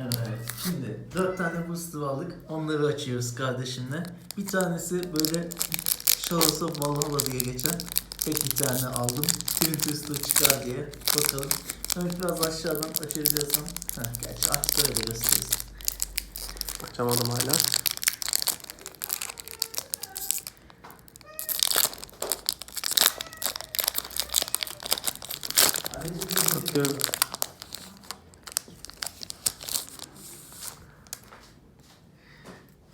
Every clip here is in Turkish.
Evet. Şimdi dört tane booster aldık. Onları açıyoruz kardeşimle. Bir tanesi böyle Şalosa Valhalla diye geçen. Tek bir tane aldım. Twin Twister çıkar diye. Bakalım. Evet biraz aşağıdan açabiliyorsan. Heh, gerçi aç böyle gösteririz. Açamadım hala. Bakıyorum.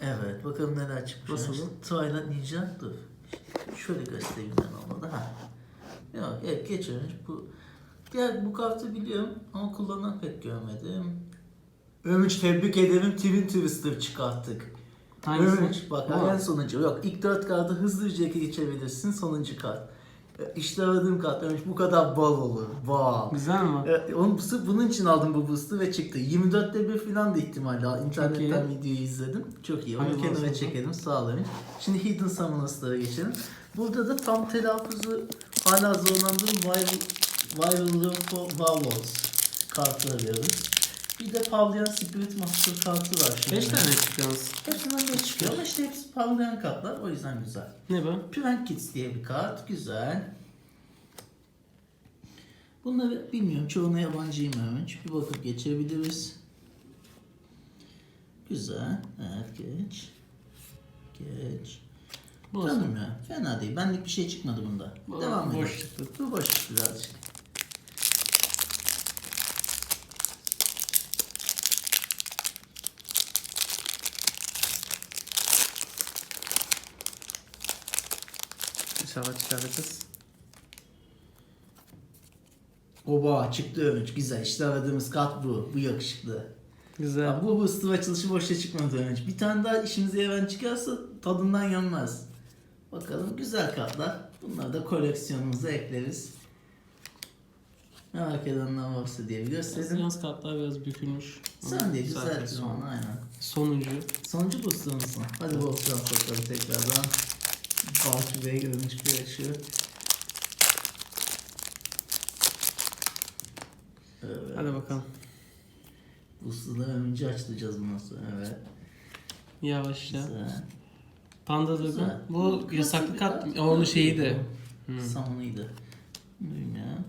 Evet bakalım neler çıkmış. Nasıl? Twilight Ninja dur. Şöyle göstereyim ben olmadı. Ha. Yok evet geçiyormuş. Bu Diğer bu kartı biliyorum ama kullanan pek görmedim. Ömüç tebrik ederim Twin Twister çıkarttık. Hangisi? Ömüç bak en sonuncu. Yok ilk dört kartı hızlıca geçebilirsin sonuncu kart. İşte aradığım kart Ömüç bu kadar bal olur. Bal. Güzel mi? E, onu, bunun için aldım bu boost'u ve çıktı. 24'te bir falan da ihtimalle. İnternetten videoyu izledim. Çok iyi. Onu Hayırlı kenara olsun. çekelim. Sağ olun. Şimdi Hidden Summoners'lara geçelim. Burada da tam telaffuzu hala zorlandığım Viral, Viral Warlords kartı arıyoruz. Bir de Pavlian Spirit Master kartı var. şimdi. 5 tane çıkıyoruz. Hepsinden 5 çıkıyor ama işte hepsi Pavlian kartlar. O yüzden güzel. Ne bu? Prank Kids diye bir kart. Güzel. Bunları bilmiyorum. Çoğuna yabancıyım önce. Bir bakıp geçebiliriz. Güzel. Evet geç. Geç. Canım ya. Fena değil. Benlik bir şey çıkmadı bunda. Bu Devam edelim. boş çıktı. Bu boş birazcık. İnşallah çıkaracağız. Oba çıktı Övünç. Güzel. İşte aradığımız kart bu. Bu yakışıklı. Güzel. Ya bu booster açılışı boşa çıkmadı önce. Bir tane daha işimize yarayan çıkarsa tadından yanmaz. Bakalım güzel kartlar. Bunları da koleksiyonumuza ekleriz. Merak edenler varsa diye bir gösterelim. Yalnız kartlar biraz bükülmüş. Sen de son- onu aynen. Sonuncu. Sonuncu booster mısın? Hadi bu booster'dan bakalım tekrardan. Balçı Bey görmüş güreşiyor. Evet. Hadi bakalım. Booster'dan önce açılacağız bundan sonra. Evet. Yavaşça. Güzel. Panda. Dragon. Bu yasaklı kart. Onun şeyiydi. Hmm. Samanıydı. Bilmiyorum.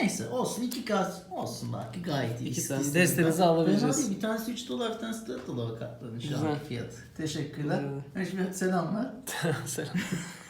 Neyse olsun iki kart olsun belki gayet iyi. İki tane İstediğiniz destenizi. Fena değil. Bir tanesi 3 dolar bir tanesi 4 dolar kartların şu an Güzel. fiyat. Teşekkürler. Önce bir selamlar. Selam.